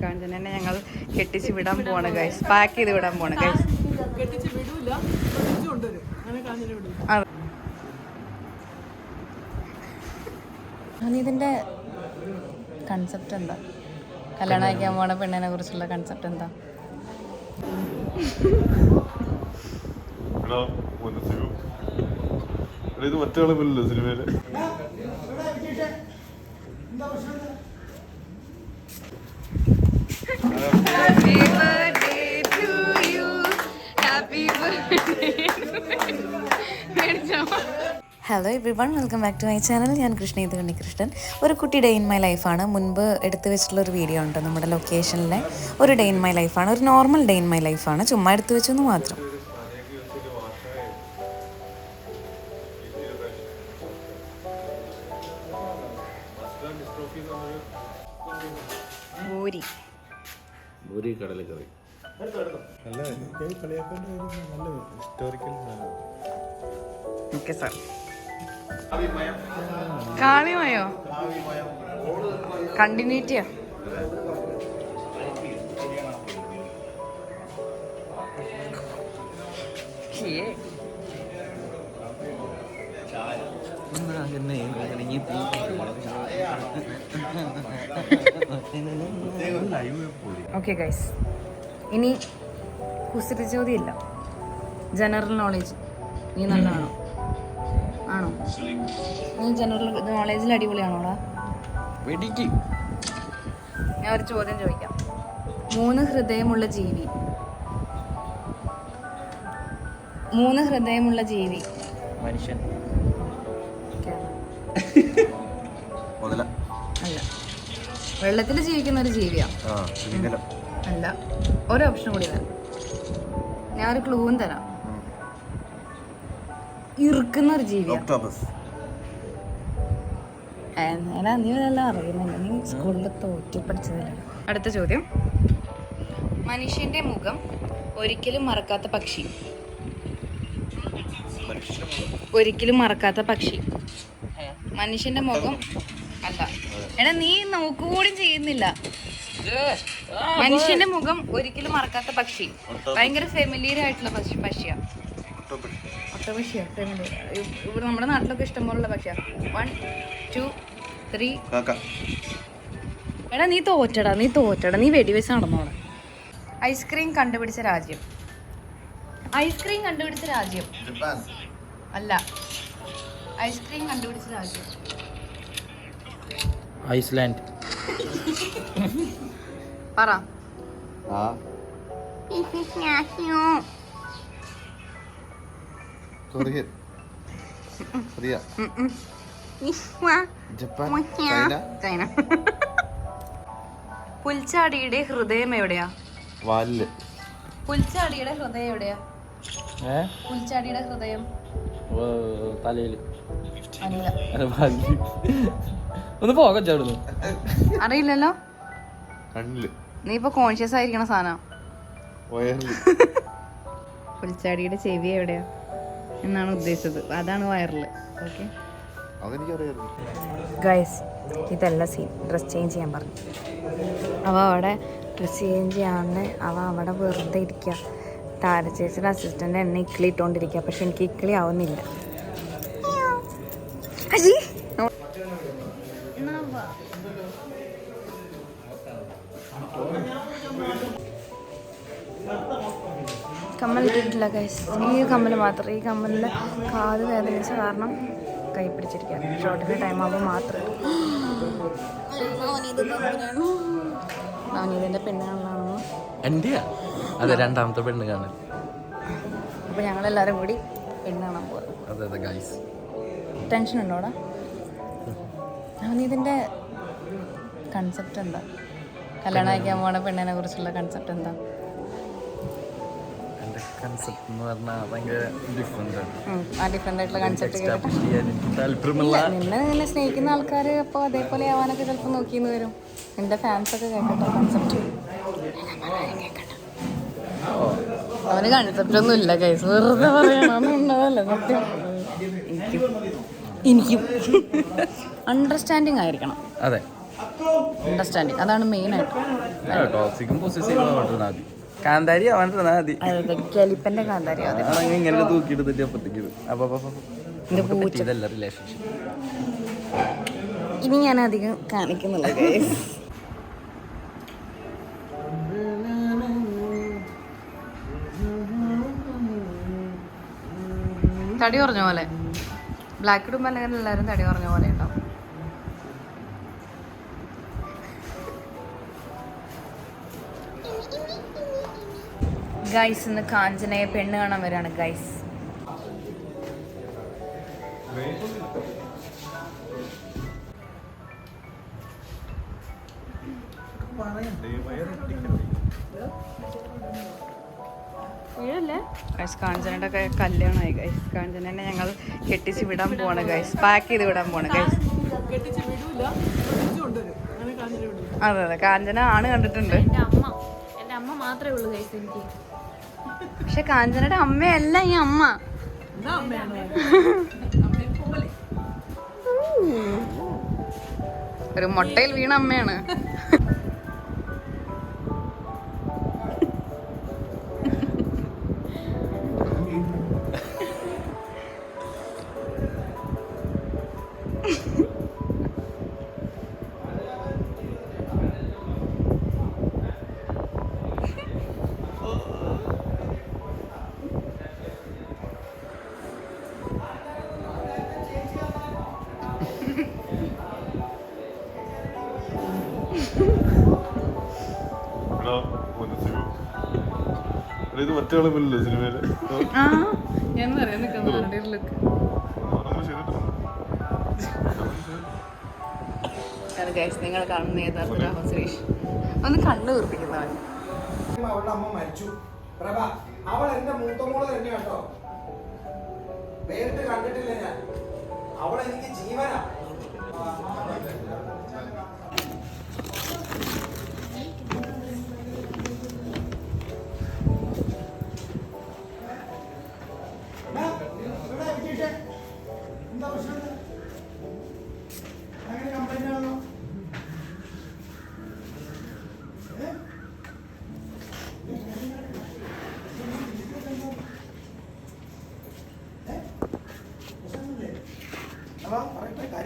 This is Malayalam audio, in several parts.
കാഞ്ചനെ ഞങ്ങൾ കെട്ടിച്ച് വിടാൻ പോവാണ് ഗൈസ് പാക്ക് ചെയ്ത് വിടാൻ പോവാണ് ഗൈസ് ഇതിന്റെ കൺസെപ്റ്റ് എന്താ? കല്യാണം അയക്കാൻ പോണ പെണ്ണിനെ കുറിച്ചുള്ള കൺസെപ്റ്റ് എന്താ? ഹലോ ഇത് മറ്റേ പോലല്ലോ സിനിമയിൽ? Happy birthday to you. Happy birthday. Hello everyone welcome back to my channel ഞാൻ കൃഷ്ണ ഇത് കൃഷ്ണൻ ഒരു കുട്ടി ഡേ ഇൻ മൈ ലൈഫാണ് മുൻപ് എടുത്തു വെച്ചിട്ടുള്ള ഒരു വീഡിയോ ഉണ്ട് നമ്മുടെ ലൊക്കേഷനിലെ ഒരു ഡേ ഇൻ മൈ ലൈഫാണ് ഒരു നോർമൽ ഡേ ഇൻ മൈ ലൈഫാണ് ചുമ്മാ എടുത്തു വെച്ചെന്ന് മാത്രം. പൂരി. ഭൂരി കടലക്കറി. ഓക്കെ സാർ കാളിമയോ കണ്ടിന്യൂറ്റിയാ ഓക്കെ ഗൈസ് ഇനി കുസൃതി ചോദ്യമില്ല ജനറൽ നോളേജ് നീ നല്ലതാണോ? ആണോ? നീ ജനറൽ നോളേജിൽ അടിപൊളിയാണോടാ വെടിക്ക് ഞാൻ ഒരു ചോദ്യം ചോദിക്കാം. മൂന്ന് ഹൃദയമുള്ള ജീവി. മൂന്ന് ഹൃദയമുള്ള ജീവി. മനുഷ്യൻ. അല്ല. വെള്ളത്തിൽ ജീവിക്കുന്ന ഒരു ജീവിയാ. അല്ല ഒരു ഓപ്ഷൻ കൂടി തരാം. ഞാൻ ഒരു ക്ലൂവും തരാം. ഇറുക്കുന്ന ഒരു ജീവിയാ. എന്നാ നീ ഇതെല്ലാം അറിയുന്നില്ല. നീ സ്കൂളിൽ തോറ്റി പഠിച്ചതല്ല അടുത്ത ചോദ്യം. മനുഷ്യന്റെ മുഖം ഒരിക്കലും മറക്കാത്ത പക്ഷി. ഒരിക്കലും മറക്കാത്ത പക്ഷി. മനുഷ്യന്റെ മുഖം എടാ നീ നോക്കുകൂടി ചെയ്യുന്നില്ല. മനുഷ്യന്റെ മുഖം ഒരിക്കലും മറക്കാത്ത പക്ഷി. ഭയങ്കര ഫെമിലിയർ ആയിട്ടുള്ള പക്ഷി പക്ഷിയാ. ഒട്ടപക്ഷിയാ ഫെമിലിയർ ഇവിടെ നമ്മുടെ നാട്ടിലൊക്കെ ഇഷ്ടംപോലുള്ള പക്ഷിയാ. വൺ ടു ത്രീ എടാ നീ തോറ്റടാ നീ തോറ്റടാ. നീ വെടിവെച്ച് നടന്നോടാ ഐസ്ക്രീം കണ്ടുപിടിച്ച രാജ്യം. ഐസ്ക്രീം കണ്ടുപിടിച്ച രാജ്യം. അല്ല. ഐസ്ക്രീം കണ്ടുപിടിച്ച രാജ്യം. ഐസ്ലാൻഡ്. പറ. ആ. Korean Korea. Japan. China. China. പുൽച്ചാടിയുടെ ഹൃദയം എവിടെയാ? വാലിൽ. പുൽച്ചാടിയുടെ ഹൃദയം എവിടെയാ? പുൽച്ചാടിയുടെ ഹൃദയം. തലയിൽ. അറിയില്ല ഒന്ന് പോകാം ചവിടുന്നു അറിയില്ലല്ലോ? കണ്ണിൽ. നീ ഇപ്പൊ കോൺഷ്യസ് ആയിരിക്കണ സാധനം. വയറിൽ. പുൽച്ചാടിയുടെ ചെവി എവിടെയാ? എന്നാണ് ഉദ്ദേശിച്ചത്. അതാണ് വയറിൽ. ഓക്കെ ഗൈസ് ഇതല്ല സീൻ ഡ്രസ് ചേഞ്ച് ചെയ്യാൻ പറഞ്ഞു. അവ അവിടെ ഡ്രസ് ചേഞ്ച് ചെയ്യാന്ന് അവ അവിടെ വെറുതെ ഇരിക്കുക താരച്ചേച്ചിയുടെ അസിസ്റ്റന്റ് എന്നെ ഇക്കിളി ഇട്ടുകൊണ്ടിരിക്കുക പക്ഷെ എനിക്ക് ഇക്കിളി ആവുന്നില്ല. കമ്മൽ ഇട്ടിട്ടില്ല ഗൈസ് ഈ കമ്മൽ മാത്രം. ഈ കമ്മലിൽ കാത് വേദനിച്ച കാരണം കൈ പിടിച്ചിരിക്കുകയാണ്. ഷോട്ടിന്റെ ടൈം ആകുമ്പോൾ മാത്രം. നവനീതിന്റെ പെണ്ണുകളാണെന്ന് എന്റെയാ? അതെ രണ്ടാമത്തെ പെണ്ണ് കാണൽ അപ്പോൾ ഞങ്ങളെല്ലാവരും കൂടി പെണ്ണ് കാണാൻ പോകും അതെ അതെ ഗൈസ് ടെൻഷൻ ഉണ്ടോടാ നവനീതിന്റെ കൺസെപ്റ്റ് എന്താ? കല്യാണം അയക്കാൻ പോണ പെണ്ണിനെ കുറിച്ചുള്ള കൺസെപ്റ്റ് എന്താ? കൺസെപ്റ്റ് എന്ന് പറഞ്ഞാൽ ഭയങ്കര ഡിഫറെന്റ് ആണ്. ആ ഡിഫറെന്റ് ആയിട്ടുള്ള കൺസെപ്റ്റ് നിന്നെ നിന്നെ സ്നേഹിക്കുന്ന ആൾക്കാർ അപ്പോൾ അതേപോലെ ആവാനൊക്കെ ചിലപ്പോൾ നോക്കിന്ന് വരും. നിന്റെ ഫാൻസ് ഒക്കെ കേൾക്കട്ടോ കൺസെപ്റ്റ് അവന് കൺസെപ്റ്റ് ഒന്നും ഇല്ല കൈസ് വെറുതെ പറയണ. സത്യം എനിക്ക്. അണ്ടർസ്റ്റാൻഡിങ് ആയിരിക്കണം. അതെ. അണ്ടർസ്റ്റാൻഡിങ് അതാണ് മെയിൻ ആയിട്ട്. പൊസിറ്റീവും ആവാണ്ടിരുന്നാ മതി. കാന്താരി ആവാണ്ടിരുന്നാ മതി. കലിപ്പന്റെ കാന്താരി അതാണെങ്കിൽ ഇങ്ങനെ തൂക്കിയെടുത്തിട്ട് അപ്പത്തേക്ക് അപ്പൊ റിലേഷൻഷിപ്പ് ഇനി ഞാൻ അധികം കാണിക്കുന്നില്ല. തടി കുറഞ്ഞ പോലെ. ബ്ലാക്ക് ഇടുമ്പോൾ അല്ലെങ്കിൽ എല്ലാവരും തടി കുറഞ്ഞ പോലെ ഉണ്ടാവും ഗൈസ് ഇന്ന് കാഞ്ചനയെ പെണ്ണ് കാണാൻ വരാണ് ഗൈസ് കാഞ്ചനയുടെ ഒക്കെ കല്യാണമായി ഗൈസ് കാഞ്ചനനെ ഞങ്ങൾ കെട്ടിച്ച് വിടാൻ പോവാണ് ഗൈസ് പാക്ക് ചെയ്ത് വിടാൻ പോവാണ് ഗൈസ് അതെ അതെ. കാഞ്ചന ആണ് കണ്ടിട്ടുണ്ട്. എന്റെ അമ്മ എന്റെ അമ്മ മാത്രമേ ഉള്ളൂ കൈസ് എനിക്ക്. പക്ഷെ കാഞ്ചനയുടെ അമ്മയല്ല ഈ അമ്മ. ഒരു മുട്ടയിൽ വീണ അമ്മയാണ്. ഇത് മറ്റേ ആളെ സിനിമയിൽ? ആ ഞാൻ പറയാൻ നിൽക്കുന്നു ലുക്ക് ഗൈസ് നിങ്ങൾ കാണുന്ന യഥാർത്ഥ രാഹുൽ സുരേഷ് ഒന്ന് കണ്ണു വീർപ്പിക്കുന്നവൻ അവളുടെ അമ്മ മരിച്ചു. പ്രഭ അവൾ എന്റെ മൂത്തമോൾ തന്നെ കേട്ടോ. നേരിട്ട് കണ്ടിട്ടില്ല ഞാൻ. അവൾ എനിക്ക് ജീവനാ.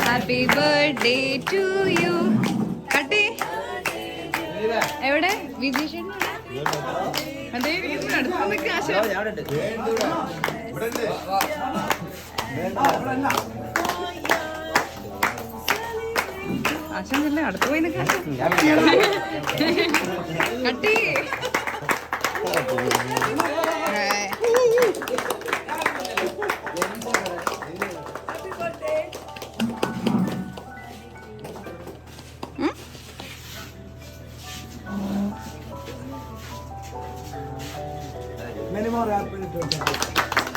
Happy birthday to you കട്ടി എവിടെ? അതെ അടുത്ത് അടുത്ത് പോയി നിൽക്കാം. കട്ടി.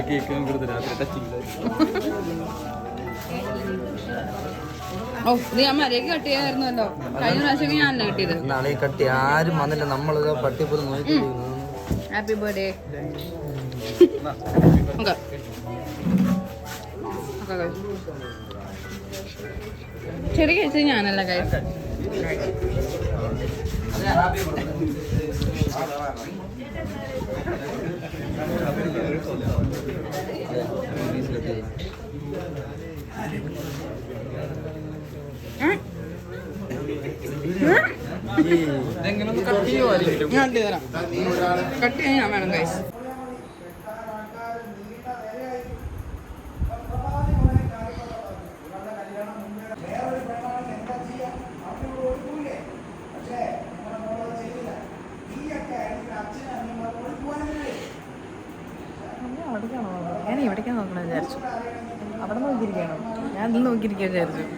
ബർത്ത്ഡേ ബർത്ത്ഡേ കരയ കേക്ക് കൊടുത്ത് രാത്രി ടച്ചിങ് ഓ നീ ആ കട്ട് ചെയ്യാമായിരുന്നല്ലോ കഴിഞ്ഞ പ്രാവശ്യം ഞാൻ അല്ല കിട്ടിയത് നാളെ കട്ടി ആരും വന്നില്ല. നമ്മളിത് പട്ടിപ്പുറം നോക്കി ഹാപ്പി ബർത്ത്ഡേ ചെറിയ കഴിച്ചത് ഞാനല്ല ഹാപ്പി ഞാൻ കട്ട് ചെയ്ത് തരാം. കട്ട് ചെയ്യാൻ ഞാൻ വേണം ഗൈസ് ഞാൻ ഇവിടേക്കാണ് നോക്കണം വിചാരിച്ചു. അവിടെ നോക്കിയിരിക്കണം ഞാൻ ഇതിൽ നോക്കിയിരിക്കുക വിചാരിച്ചു. ഞാൻ